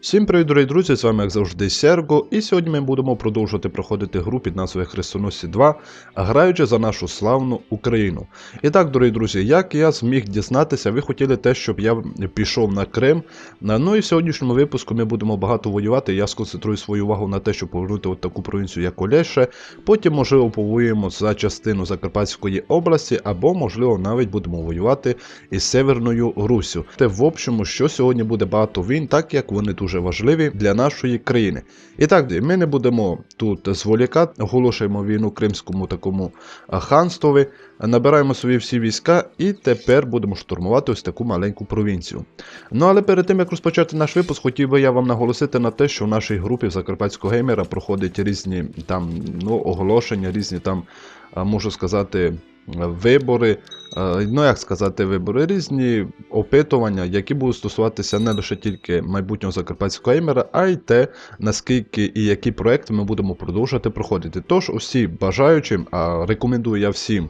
Всім привіт, дорогі друзі! З вами, як завжди, Серго, і сьогодні ми будемо продовжувати проходити гру під назвою Хрестоносці 2, граючи за нашу славну Україну. І так, дорогі друзі, як я зміг дізнатися, ви хотіли те, щоб я пішов на Крим. Ну і в сьогоднішньому випуску ми будемо багато воювати. Я сконцентрую свою увагу на те, щоб повернути от таку провінцію, як Олєше. Потім, можливо, повоюємо за частину Закарпатської області, або, можливо, навіть будемо воювати із Северною Руссю. Те, в общому, що сьогодні буде багато війн, так як вони дуже важливі для нашої країни. І так, ми не будемо тут зволікати, оголошуємо війну кримському такому ханствові, набираємо свої всі війська і тепер будемо штурмувати ось таку маленьку провінцію. Ну але перед тим як розпочати наш випуск, хотів би я вам наголосити на те, що в нашій групі в Закарпатського геймера проходять різні там ну, оголошення, різні там, можу сказати. Вибори, е, ну як сказати, вибори, різні опитування, які будуть стосуватися не лише тільки майбутнього закарпатського геймера, а й те, наскільки і які проекти ми будемо продовжувати проходити. Тож, усі бажаючим, а рекомендую я всім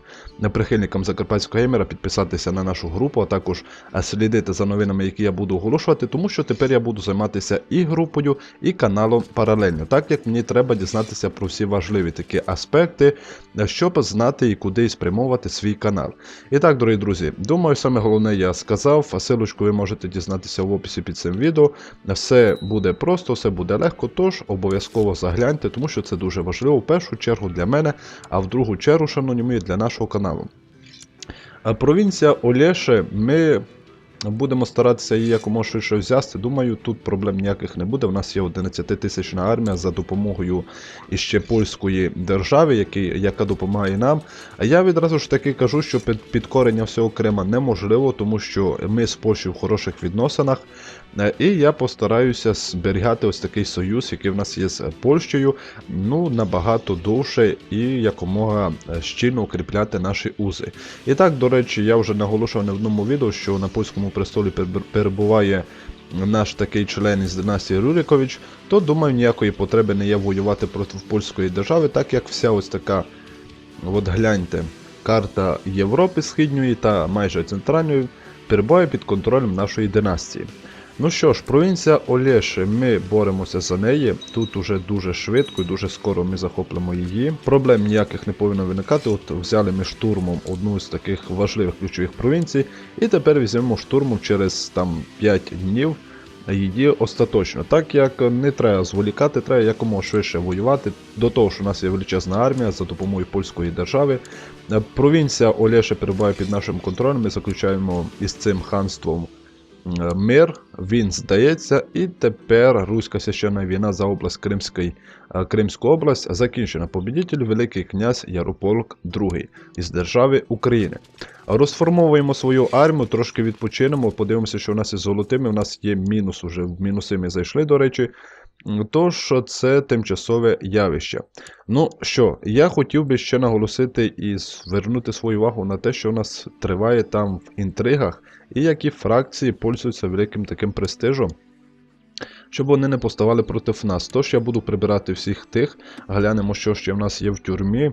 прихильникам закарпатського геймера підписатися на нашу групу, а також е, слідити за новинами, які я буду оголошувати, тому що тепер я буду займатися і групою, і каналом паралельно, так як мені треба дізнатися про всі важливі такі аспекти, е, щоб знати і куди спрямовувати свій канал. І так, дорогі друзі, думаю, саме головне я сказав, силочку ви можете дізнатися в описі під цим відео. Все буде просто, все буде легко, тож обов'язково загляньте, тому що це дуже важливо в першу чергу для мене, а в другу чергу, шановні мої, для нашого каналу. Провінція Олєше, ми будемо старатися її якомога швидше взяти. Думаю, тут проблем ніяких не буде. У нас є 11-тисячна армія за допомогою іще польської держави, який, яка допомагає нам. А я відразу ж таки кажу, що під, підкорення всього Крима неможливо, тому що ми з Польщею в хороших відносинах. Е, І я постараюся зберігати ось такий союз, який в нас є з Польщею, ну набагато довше і якомога е, щільно укріпляти наші узи. І так, до речі, я вже наголошував в одному відео, що на польському престолі перебуває наш такий член із династії Рюрикович, то думаю, ніякої потреби не є воювати проти польської держави, так як вся ось така, от гляньте, карта Європи Східньої та майже центральної перебуває під контролем нашої династії. Ну що ж, провінція Олєше, ми боремося за неї. Тут уже дуже швидко і дуже скоро ми захоплимо її. Проблем ніяких не повинно виникати. От взяли ми штурмом одну з таких важливих ключових провінцій, і тепер візьмемо штурмом через там 5 днів її остаточно. Так як не треба зволікати, треба якомога швидше воювати. До того, що у нас є величезна армія за допомогою польської держави. Провінція Олєше перебуває під нашим контролем. Ми заключаємо із цим ханством мир, він здається, і тепер Руська священна війна за область Кримської, е, Кримську область закінчена. Побідітель Великий князь Ярополк II із держави України. Розформовуємо свою армію, трошки відпочинемо, подивимося, що у нас із золотими. У нас є мінус, уже в мінуси ми зайшли, до речі. Тож це тимчасове явище. Ну що, я хотів би ще наголосити і звернути свою увагу на те, що у нас триває там в інтригах, і які фракції пользуються великим таким престижем. Щоб вони не поставали проти нас. Тож я буду прибирати всіх тих, глянемо, що ще в нас є в тюрмі.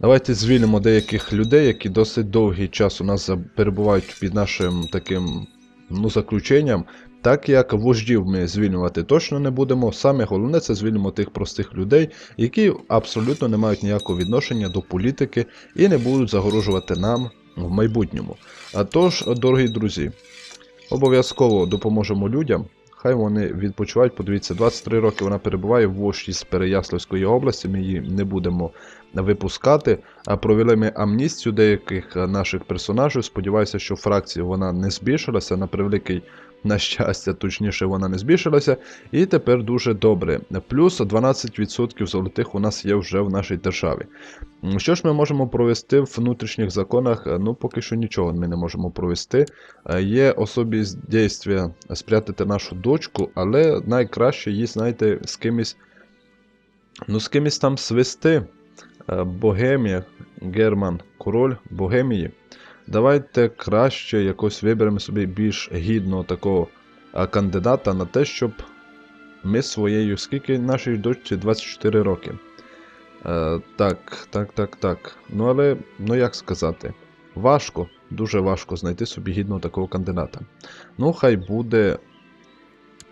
Давайте звільнимо деяких людей, які досить довгий час у нас перебувають під нашим таким ну, заключенням. Так як вождів ми звільнювати точно не будемо. Саме головне це звільнимо тих простих людей, які абсолютно не мають ніякого відношення до політики і не будуть загрожувати нам в майбутньому. А тож, дорогі друзі, обов'язково допоможемо людям. Хай вони відпочивають. Подивіться, 23 роки вона перебуває в вожді з Переяславської області. Ми її не будемо випускати. А провели ми амністію деяких наших персонажів. Сподіваюся, що фракція вона не збільшилася. На превеликий на щастя, точніше, вона не збільшилася. І тепер дуже добре. Плюс 12% золотих у нас є вже в нашій державі. Що ж ми можемо провести в внутрішніх законах? Е, Ну, поки що нічого ми не можемо провести. Е, Є особі дійства спрятати нашу дочку, але найкраще її, знаєте, з кимось. Ну, з кимось там свести. Е, Богемія, Герман, король Богемії. Давайте краще якось виберемо собі більш гідного такого кандидата на те, щоб ми своєю, скільки нашій дочці 24 роки. Е, так, так, так, так. Ну але, ну як сказати, важко, дуже важко знайти собі гідного такого кандидата. Ну, хай буде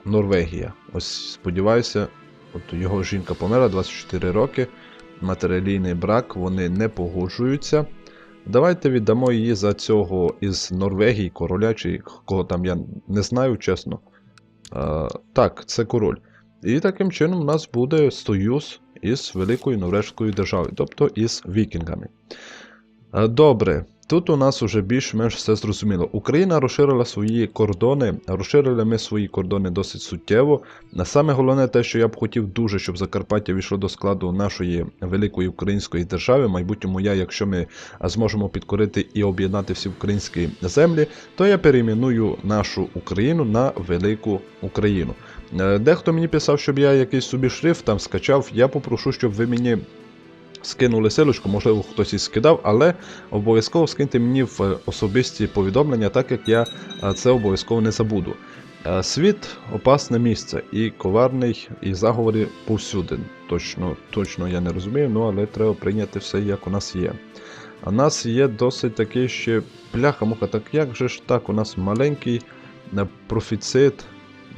Норвегія. Ось сподіваюся, от його жінка померла 24 роки. Матеріалійний брак, вони не погоджуються. Давайте віддамо її за цього із Норвегії, короля, чи кого там я не знаю, чесно. А, так, це король. І таким чином у нас буде союз із Великою Норвежською державою, тобто із вікінгами. А, Добре, тут у нас уже більш-менш все зрозуміло. Україна розширила свої кордони, розширили ми свої кордони досить суттєво. Саме головне те, що я б хотів дуже, щоб Закарпаття війшло до складу нашої великої української держави. Майбутньому я, якщо ми зможемо підкорити і об'єднати всі українські землі, то я перейменую нашу Україну на Велику Україну. Е, Дехто мені писав, щоб я якийсь собі шрифт там скачав. Я попрошу, щоб ви мені скинули силочку, можливо, хтось і скидав, але обов'язково скиньте мені в е, особисті повідомлення, так як я е, це обов'язково не забуду. Е, Світ опасне місце, і коварний, і заговори повсюди. Точно, точно я не розумію, ну але треба прийняти все, як у нас є. А нас є досить такий ще бляха-муха, так як же ж так, у нас маленький профіцит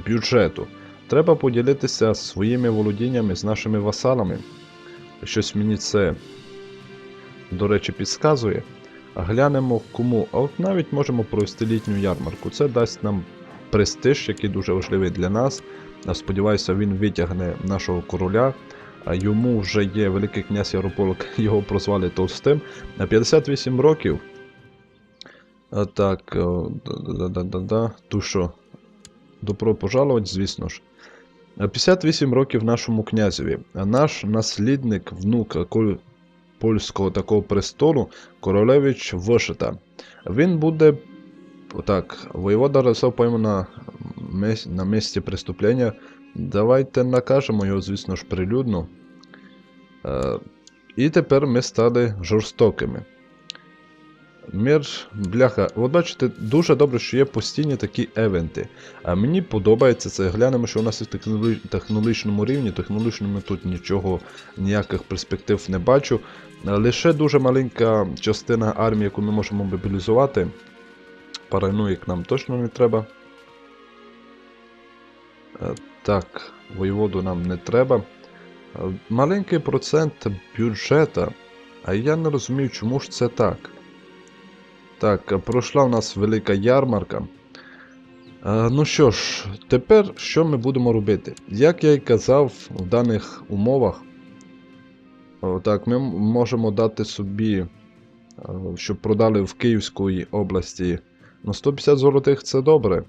бюджету. Треба поділитися своїми володіннями з нашими васалами. Щось мені це, до речі, підказує. Глянемо кому. А от навіть можемо провести літню ярмарку. Це дасть нам престиж, який дуже важливий для нас. Сподіваюся, він витягне нашого короля. Йому вже є великий князь Ярополк, його прозвали Толстим. На 58 років. Так, да-да-да-да-да. Ту що, добро пожаловать, звісно ж. 58 років нашому князеві. Наш наслідник, внук польського такого престолу, королевич Вишита. Він буде. Так, воєвода Росов пойме на місці преступлення. Давайте накажемо його, звісно ж, прилюдно. Е, і тепер ми стали жорстокими. Мір, бляха, от бачите, дуже добре, що є постійні такі евенти. А мені подобається це. Глянемо, що у нас і в технологічному рівні. Технологічному тут нічого, ніяких перспектив не бачу. Лише дуже маленька частина армії, яку ми можемо мобілізувати. Параноїк нам точно не треба. Е, Так, воєводу нам не треба. Е, Маленький процент бюджета. А я не розумію, чому ж це так. Так, е, пройшла у нас велика ярмарка. Е, Ну що ж, тепер що ми будемо робити? Як я і казав, в даних умовах, так, ми можемо дати собі, е, щоб продали в Київській області. Ну, 150 золотих це добре.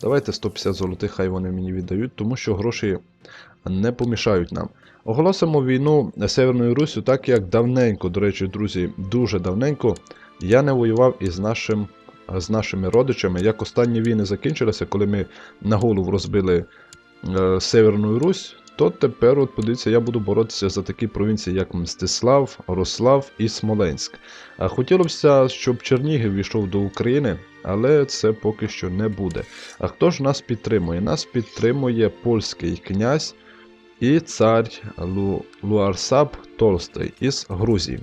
Давайте 150 золотих, хай вони мені віддають, тому що гроші не помішають нам. Оголосимо війну Северною Руссю, так як давненько, до речі, друзі, дуже давненько я не воював із нашим, з нашими родичами. Як останні війни закінчилися, коли ми на голову розбили е, Северну Русь, то тепер, от подивіться, я буду боротися за такі провінції, як Мстислав, Рослав і Смоленськ. А хотілося щоб Чернігів війшов до України, але це поки що не буде. А хто ж нас підтримує? Нас підтримує польський князь і цар Лу... Луарсаб Толстий із Грузії.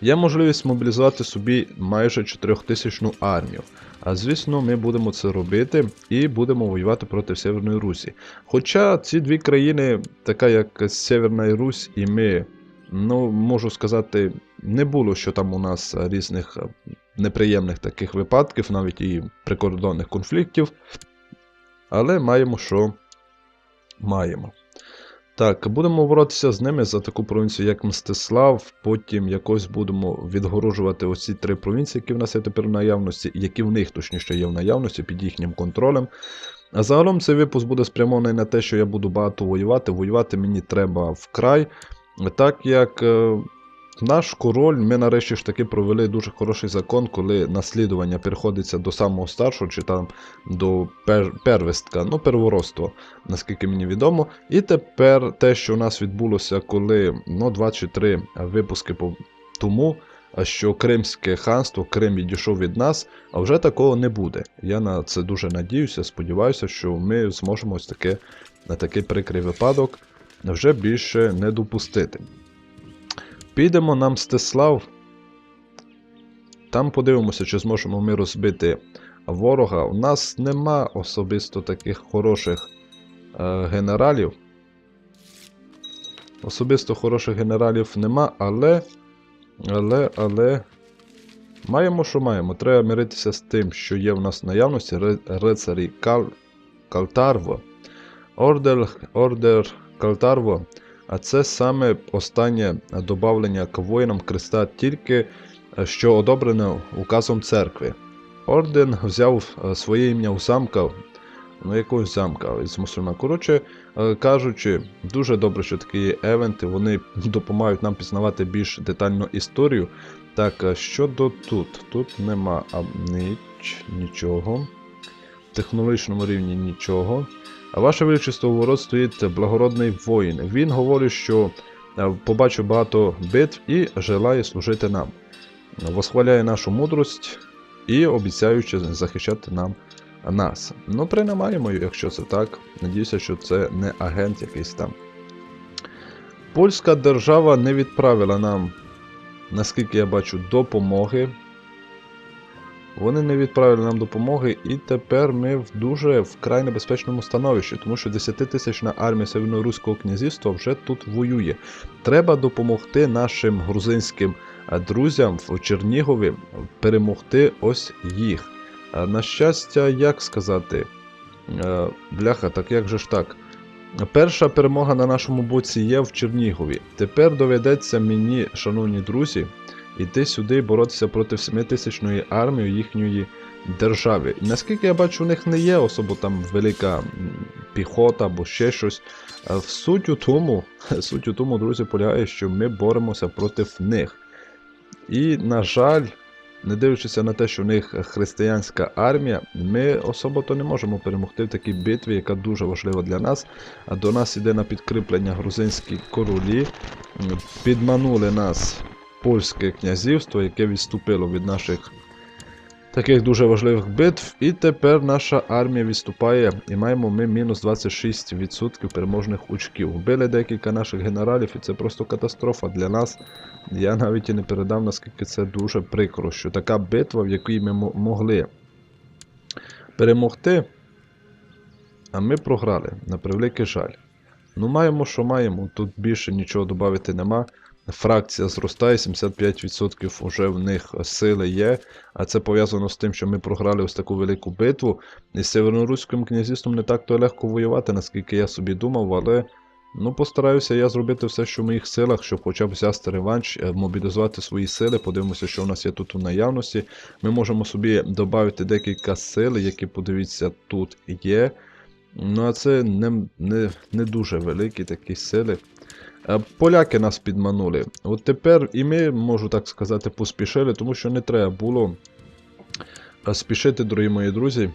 Є можливість мобілізувати собі майже 4000 армію. А звісно, ми будемо це робити і будемо воювати проти Северної Русі. Хоча ці дві країни, така як Северна Русь і ми, ну можу сказати, не було що там у нас різних е, неприємних таких випадків, навіть і прикордонних конфліктів. Але маємо, що маємо. Так, будемо боротися з ними за таку провінцію, як Мстислав. Потім якось будемо відгорожувати оці три провінції, які в нас є тепер в наявності, які в них точніше є в наявності під їхнім контролем. А загалом цей випуск буде спрямований на те, що я буду багато воювати. Воювати мені треба вкрай. Так як е, наш король, ми нарешті ж таки провели дуже хороший закон, коли наслідування переходиться до самого старшого, чи там до пер, первістка, ну, первородства, наскільки мені відомо. І тепер те, що у нас відбулося, коли ну, 2 чи 3 випуски по тому, що Кримське ханство, Крим відійшов від нас, а вже такого не буде. Я на це дуже надіюся, сподіваюся, що ми зможемо ось таке, на такий прикрий випадок вже більше не допустити. Підемо на Мстислав. Там подивимося, чи зможемо ми розбити ворога. У нас нема особисто таких хороших е, генералів. Особисто хороших генералів нема, але. Але, але. Маємо, що маємо. Треба миритися з тим, що є в нас в наявності. Ри- Рицарі Кал... Калтарво. Ордер, ордер Калтарво. А це саме останнє добавлення к воїнам Христа, тільки е, що одобрене указом церкви. Орден взяв е, своє ім'я у замка, ну якогось замка із мусульман. Коротше е, кажучи, дуже добре, що такі є евенти, вони допомагають нам пізнавати більш детально історію. Так, щодо тут, тут нема ніч, нічого. В технологічному рівні нічого. Ваше величество, у ворот стоїть благородний воїн. Він говорить, що е, побачив багато битв і желає служити нам. Восхваляє нашу мудрость і обіцяючи захищати нам нас. Ну, приймаємо, якщо це так. Надіюся, що це не агент якийсь там. Польська держава не відправила нам, наскільки я бачу, допомоги. Вони не відправили нам допомоги, і тепер ми в дуже вкрай небезпечному становищі, тому що 10-тисячна армія Северноруського князівства вже тут воює. Треба допомогти нашим грузинським е, друзям в Чернігові перемогти ось їх. Е, На щастя, як сказати, е, бляха, так як же ж так? Перша перемога на нашому боці є в Чернігові. Тепер доведеться мені, шановні друзі, іти сюди боротися проти 7-тисячної армії їхньої держави. І наскільки я бачу, у них не є особо там велика піхота або ще щось. В Суть у тому, суть у тому, друзі, полягає, що ми боремося проти них. І, на жаль, не дивлячись на те, що в них християнська армія, ми особо то не можемо перемогти в такій битві, яка дуже важлива для нас. А до нас іде на підкріплення грузинські королі. Підманули нас польське князівство, яке відступило від наших таких дуже важливих битв. І тепер наша армія відступає, і маємо ми мінус 26% переможних очків. Вбили декілька наших генералів, і це просто катастрофа для нас. Я навіть і не передав, наскільки це дуже прикро, що така битва, в якій ми могли перемогти, а ми програли, на превеликий жаль. Ну, маємо, що маємо. Тут більше нічого додати нема. Фракція зростає, 75% вже в них сили є. А це пов'язано з тим, що ми програли ось таку велику битву. І з Северноруським князівством не так то легко воювати, наскільки я собі думав, але ну, постараюся я зробити все, що в моїх силах, щоб хоча б взяти реванш, е, мобілізувати свої сили. Подивимося, що у нас є тут у наявності. Ми можемо собі додати декілька сил, які, подивіться, тут є. Ну, а це не, не, не дуже великі такі сили. Е, Поляки нас підманули. От тепер і ми, можу так сказати, поспішили, тому що не треба було е, спішити, дорогі мої друзі.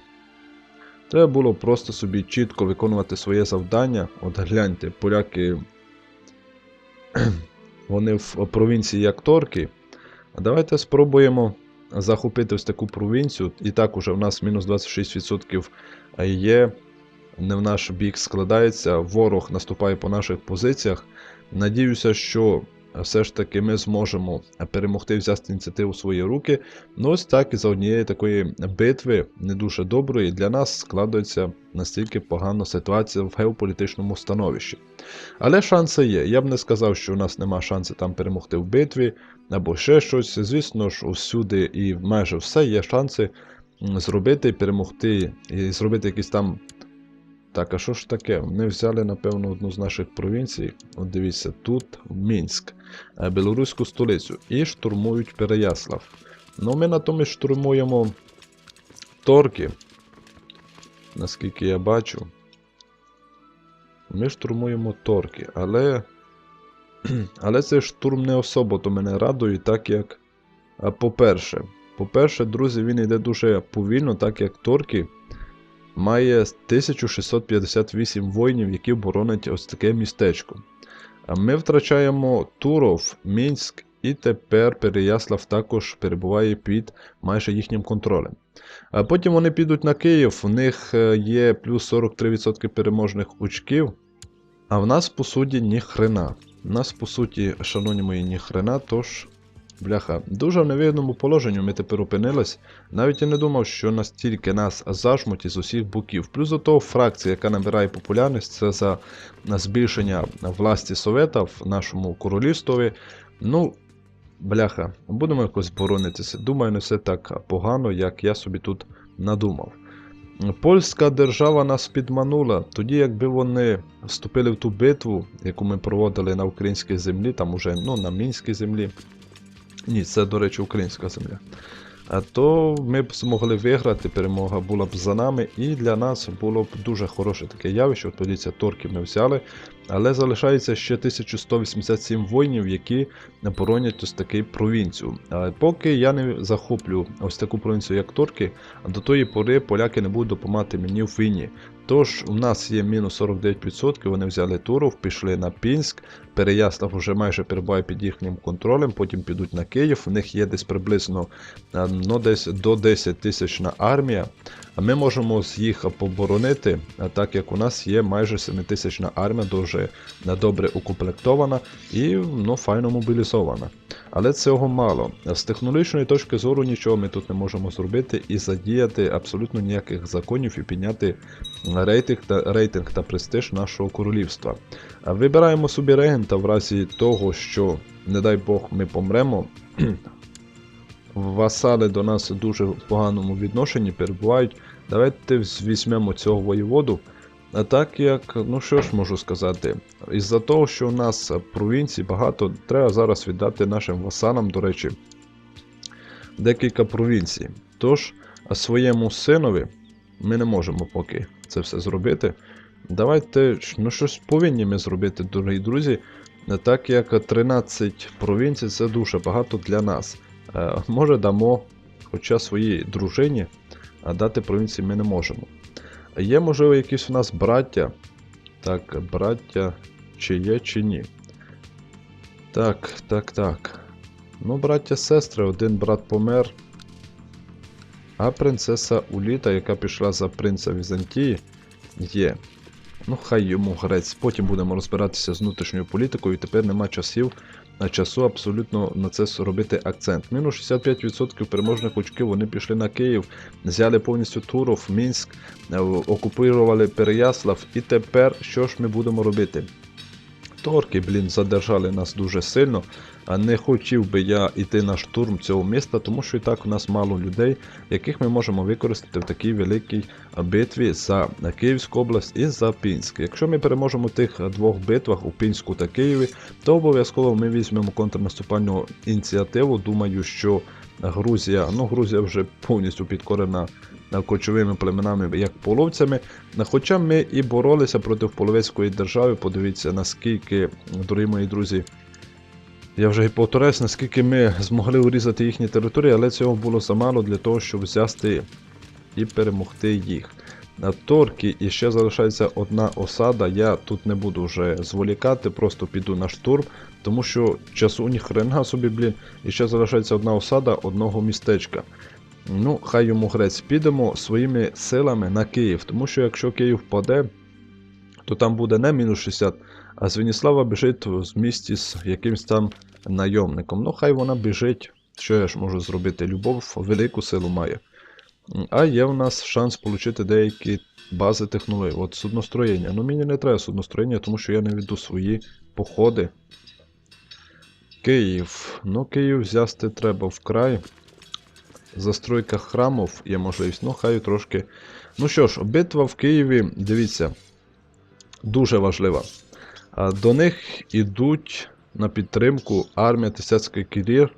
Треба було просто собі чітко виконувати своє завдання. От гляньте, поляки вони в провінції як торки. А давайте спробуємо захопити ось таку провінцію. І так уже в нас мінус 26% є. Не в наш бік складається. Ворог наступає по наших позиціях. Надіюся, що все ж таки ми зможемо перемогти взяти ініціативу в свої руки. Ну ось так і за однієї такої битви, не дуже доброї, для нас складається настільки погана ситуація в геополітичному становищі. Але шанси є. Я б не сказав, що у нас нема шансу там перемогти в битві або ще щось. Звісно ж, усюди і майже все є шанси зробити, перемогти і зробити якісь там. Так, а що ж таке? Вони взяли, напевно, одну з наших провінцій. От дивіться, тут Мінськ, е, білоруську столицю, і штурмують Переяслав. Ну, ми натомість штурмуємо Торки. Наскільки я бачу. Ми штурмуємо Торки, але. Але цей штурм не особо то мене радує, так як. а, По-перше, по-перше, друзі, він йде дуже повільно, так як Торки має 1658 воїнів, які боронять ось таке містечко. Ми втрачаємо Туров, Мінськ, і тепер Переяслав також перебуває під майже їхнім контролем. А потім вони підуть на Київ, у них е, є плюс 43% переможних очків. А в нас, по суті, ні хрена. У нас, по суті, шановні мої, ні хрена, тож Бляха, дуже в невигідному положенні ми тепер опинились. Навіть я не думав, що настільки нас зажмуть із усіх боків. Плюс до того, фракція, яка набирає популярність, це за збільшення власті Совета в нашому королівстві. Ну, бляха, будемо якось боронитися. Думаю, не все так погано, як я собі тут надумав. Польська держава нас підманула. Тоді, якби вони вступили в ту битву, яку ми проводили на українській землі, там уже ну, на мінській землі. Ні, це, до речі, українська земля. То ми б змогли виграти, перемога була б за нами, і для нас було б дуже хороше таке явище. От подивіться, торків ми взяли. Але залишається ще 1187 воїнів, які боронять ось таку провінцію. Поки я не захоплю ось таку провінцію, як Торки, до тої пори поляки не будуть допомагати мені в війні. Тож у нас є мінус 49%, вони взяли Туров, пішли на Пінськ, Переяслав вже майже перебуває під їхнім контролем, потім підуть на Київ. У них є десь приблизно ну, десь до 10 тисячна армія. А ми можемо їх поборонити, так як у нас є майже 7 тисячна армія, дуже добре укомплектована і ну, файно мобілізована. Але цього мало. З технологічної точки зору нічого ми тут не можемо зробити і задіяти абсолютно ніяких законів і підняти рейтинг та рейтинг та престиж нашого королівства. Вибираємо собі регента в разі того, що, не дай Бог, ми помремо. Васали до нас дуже поганому відношенні перебувають. Давайте візьмемо цього воєводу. А так як, ну що ж можу сказати, із-за того, що у нас провінцій багато, треба зараз віддати нашим васалам, до речі, декілька провінцій. Тож, своєму синові ми не можемо поки це все зробити. Давайте, ну щось повинні ми зробити, дорогі друзі, так як 13 провінцій це дуже багато для нас. Е, може дамо, хоча своїй дружині, а дати провінції ми не можемо. Є, можливо, якісь у нас браття. Так, браття, чи є, чи ні. Так, так, так. Ну, браття сестри, один брат помер. А принцеса Уліта, яка пішла за принца Візантії, є. Ну, хай йому грець. Потім будемо розбиратися з внутрішньою політикою, і тепер нема часів часу абсолютно на це робити акцент. Мінус 65% переможних очків вони пішли на Київ, взяли повністю Туров, Мінськ, е, окупували Переяслав. І тепер що ж ми будемо робити? Торки, блін, задержали нас дуже сильно. А не хотів би я йти на штурм цього міста, тому що і так у нас мало людей, яких ми можемо використати в такій великій битві за Київську область і за Пінськ. Якщо ми переможемо в тих двох битвах у Пінську та Києві, то обов'язково ми візьмемо контрнаступальну ініціативу. Думаю, що Грузія, ну Грузія вже повністю підкорена кочовими племенами, як половцями. Хоча ми і боролися проти половецької держави, подивіться, наскільки, дорогі мої друзі, я вже і наскільки ми змогли урізати їхні території, але цього було замало для того, щоб взяти і перемогти їх. На торки і ще залишається одна осада. Я тут не буду вже зволікати, просто піду на штурм, тому що часу ні хрена собі, блін, і ще залишається одна осада одного містечка. Ну, хай йому грець, підемо своїми силами на Київ, тому що якщо Київ впаде, то там буде не мінус 60, а Звеніслава біжить з місті з якимсь там найомником. Ну, хай вона біжить. Що я ж можу зробити? Любов велику силу має. А є в нас шанс отримати деякі бази технологій. От судностроєння. Ну мені не треба судностроєння, тому що я не веду свої походи. Київ. Ну, Київ взяти треба вкрай. Застройка храмів є можливість. Ну, хай трошки. Ну що ж, битва в Києві, дивіться, дуже важлива. До них ідуть на підтримку армія Тисяцький Кірір.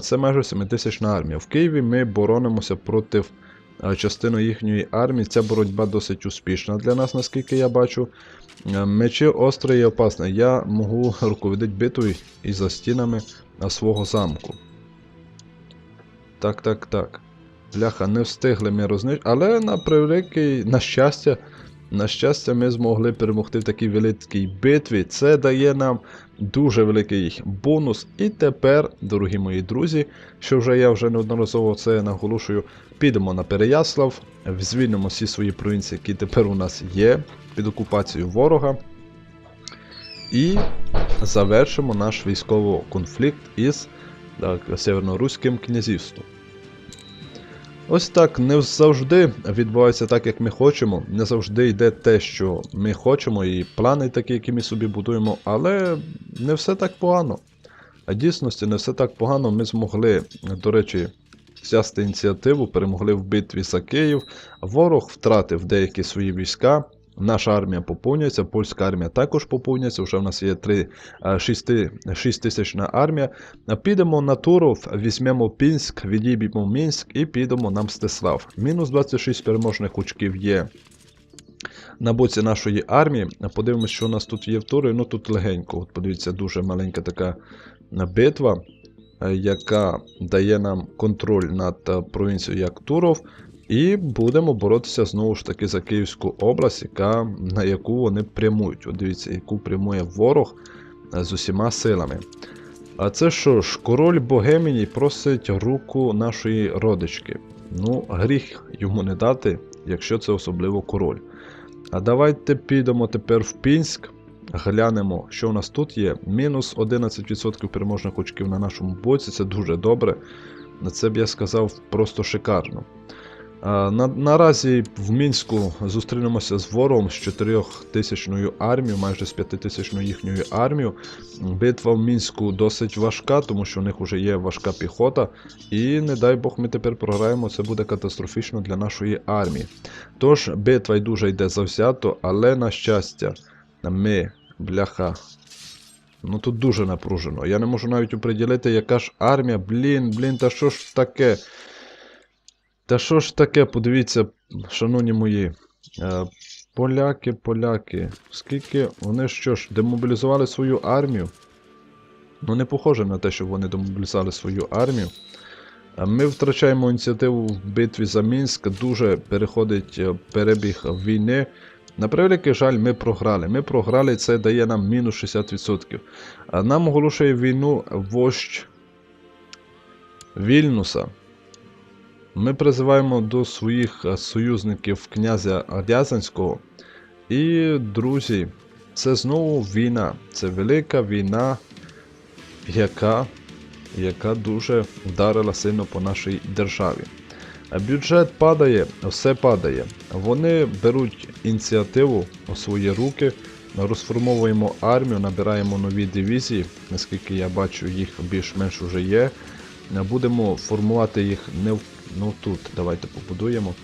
Це майже 7000 армія. В Києві ми боронимося проти частини їхньої армії. Ця боротьба досить успішна для нас, наскільки я бачу. Мечі острі і опасні. Я можу руководити битвою і за стінами свого замку. Так, так, так. Бляха, не встигли ми рознищити. Але на превеликий, на щастя, на щастя, ми змогли перемогти в такій великій битві. Це дає нам дуже великий бонус. І тепер, дорогі мої друзі, що вже я вже неодноразово це наголошую, підемо на Переяслав, звільнимо всі свої провінції, які тепер у нас є, під окупацією ворога. І завершимо наш військовий конфлікт із так, Северноруським князівством. Ось так не завжди відбувається так, як ми хочемо. Не завжди йде те, що ми хочемо, і плани такі, які ми собі будуємо, але не все так погано. А дійсності не все так погано. Ми змогли, до речі, взяти ініціативу, перемогли в битві за Київ. Ворог втратив деякі свої війська. Наша армія поповнюється, польська армія також поповнюється. Вже в нас є 3, 6, 6 тисячна армія. Підемо на Туров, візьмемо Пінськ, відіб'ємо Мінськ і підемо на Мстислав. Мінус 26 переможних очків є на боці нашої армії. Подивимось, що у нас тут є в Турові. Ну тут легенько. От подивіться, дуже маленька така битва, е, яка дає нам контроль над е, провінцією як Туров. І будемо боротися знову ж таки за Київську область, яка, на яку вони прямують. От дивіться, яку прямує ворог е, з усіма силами. А це що ж, король Богеміній просить руку нашої родички. Ну, гріх йому не дати, якщо це особливо король. А давайте підемо тепер в Пінськ. Глянемо, що у нас тут є. Мінус 11% переможних очків на нашому боці. Це дуже добре. На це б я сказав просто шикарно. А, на, наразі в Мінську зустрінемося з ворогом з 4000 армією, майже з 5000 їхньою армією. Битва в Мінську досить важка, тому що у них вже є важка піхота. І не дай Бог ми тепер програємо, це буде катастрофічно для нашої армії. Тож, битва й дуже йде завзято, але на щастя, ми, бляха. Ну тут дуже напружено. Я не можу навіть оприділити, яка ж армія. Блін, блін, та що ж таке? Та що ж таке, подивіться, шановні мої. Е, поляки, поляки. Скільки вони що ж, демобілізували свою армію? Ну, не похоже на те, що вони демобілізували свою армію. Ми втрачаємо ініціативу в битві за Мінськ, дуже переходить е, перебіг війни. На превеликий жаль, ми програли. Ми програли, це дає нам мінус 60%. Нам оголошує війну вождь Вільнуса. Ми призиваємо до своїх е, союзників князя Рязанського. І, друзі, це знову війна. Це велика війна, яка, яка дуже вдарила сильно по нашій державі. Бюджет падає, все падає. Вони беруть ініціативу у свої руки. Розформовуємо армію, набираємо нові дивізії, наскільки я бачу, їх більш-менш вже є. Будемо формувати їх не в Ну тут давайте побудуємо.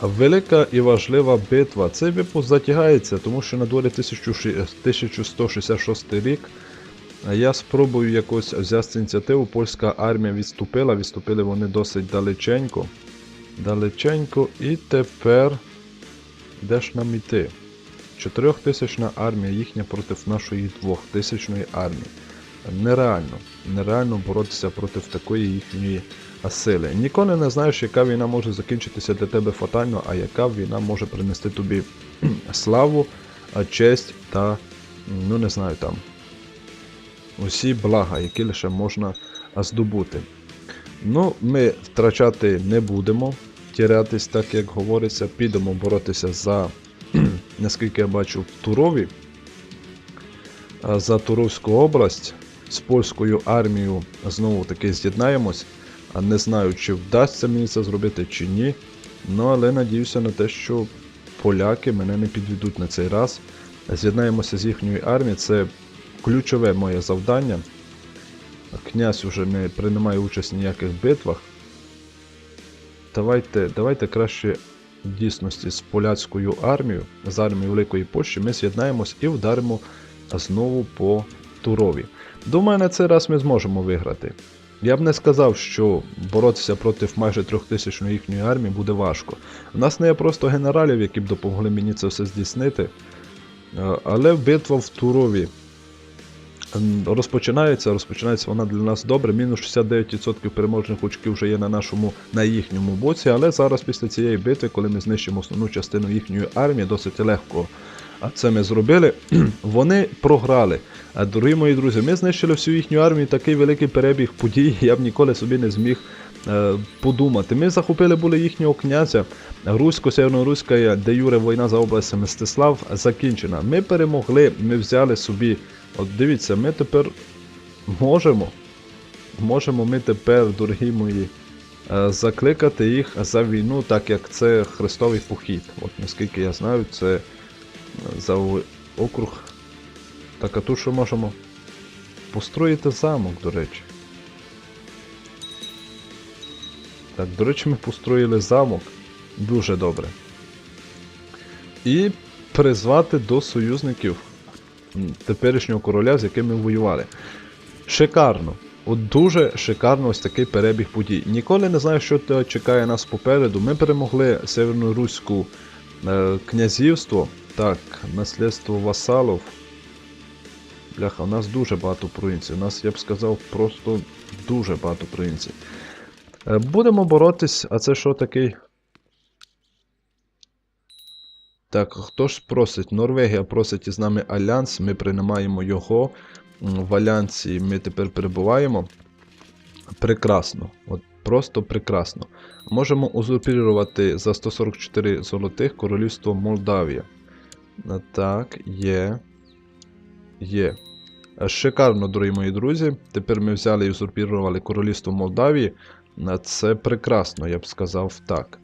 Велика і важлива битва. Цей випуск затягається, тому що на дворі 1166 рік. Я спробую якось взяти ініціативу. Польська армія відступила, відступили вони досить далеченько. Далеченько. І тепер де ж нам іти? 4000 армія їхня проти нашої 2000 армії. Нереально. Нереально боротися проти такої їхньої сили. Ніколи не знаєш, яка війна може закінчитися для тебе фатально, а яка війна може принести тобі славу, честь та, ну не знаю там, усі блага, які лише можна здобути. Ну, ми втрачати не будемо, тірятись, так як говориться, підемо боротися за, наскільки я бачу, Турові, за Туровську область. З польською армією знову таки з'єднаємось. Не знаю, чи вдасться мені це зробити, чи ні. Ну, але надіюся на те, що поляки мене не підведуть на цей раз. З'єднаємося з їхньою армією. Це ключове моє завдання. Князь вже не приймає участь в ніяких битвах. Давайте давайте краще в дійсності з поляцькою армією, з армією Великої Польщі, ми з'єднаємось і вдаримо знову по Турові. Думаю, на цей раз ми зможемо виграти. Я б не сказав, що боротися проти майже трьохтисячної їхньої армії буде важко. У нас не є просто генералів, які б допомогли мені це все здійснити. Але битва в Турові розпочинається, розпочинається вона для нас добре. Мінус 69% переможних очків вже є на нашому, на їхньому боці, але зараз після цієї битви, коли ми знищимо основну частину їхньої армії, досить легко а це ми зробили, вони програли. А дорогі мої друзі, ми знищили всю їхню армію, такий великий перебіг подій, я б ніколи собі не зміг е, подумати. Ми захопили були їхнього князя, Русько-Северно-Руська, де Юре війна за область Мстислав закінчена. Ми перемогли, ми взяли собі. От дивіться, ми тепер можемо. можемо ми тепер, дорогі мої, е, закликати їх за війну, так як це хрестовий похід. От наскільки я знаю, це за округ. Так, а тут що можемо построїти замок, до речі. Так, до речі, ми построїли замок. Дуже добре. І призвати до союзників теперішнього короля, з яким ми воювали. Шикарно. От дуже шикарно ось такий перебіг подій. Ніколи не знаю, що чекає нас попереду. Ми перемогли Северноруську е, князівство. Так, наслідство васалов. Бляха, у нас дуже багато провінцій. У нас, я б сказав, просто дуже багато провінцій. Е, Будемо боротись, а це що такий? Так, хто ж просить? Норвегія просить із нами альянс, ми приймаємо його. В альянсі ми тепер перебуваємо. Прекрасно. От просто прекрасно. Можемо узурпірувати за 144 золотих королівство Молдавія. Е, Так, є. Є. Е, Шикарно, дорогі мої друзі. Тепер ми взяли і узурпірували королівство Молдавії. Е, Це прекрасно, я б сказав так.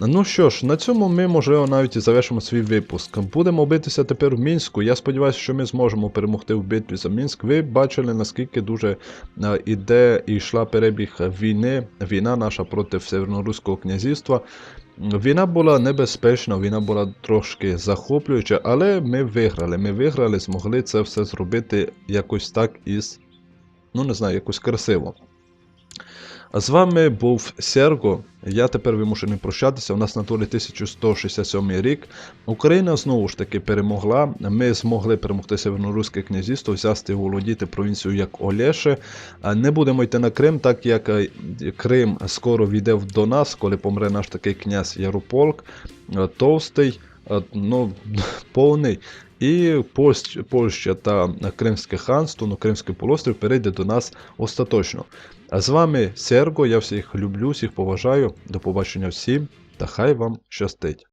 Ну що ж, на цьому ми, можливо, навіть і завершимо свій випуск. Будемо битися тепер в Мінську. Я сподіваюся, що ми зможемо перемогти в битві за Мінськ. Ви бачили, наскільки дуже іде і йшла перебіг війни, війна наша проти Северноруського князівства. Війна була небезпечна, війна була трошки захоплююча, але ми виграли. Ми виграли, змогли це все зробити якось так із, ну не знаю, якось красиво. З вами був Серго. Я тепер вимушений прощатися. У нас на турі 1167 рік. Україна знову ж таки перемогла. Ми змогли перемогти Северноруське князівство, взяти і володіти провінцією як Олеше. Не будемо йти на Крим, так як е, Крим скоро війде до нас, коли помре наш такий князь Ярополк, е, товстий, е, ну, повний. І Польща та Кримське ханство, ну Кримський полуострів перейде до нас остаточно. А з вами Серго, я всіх люблю, всіх поважаю. До побачення всім та хай вам щастить.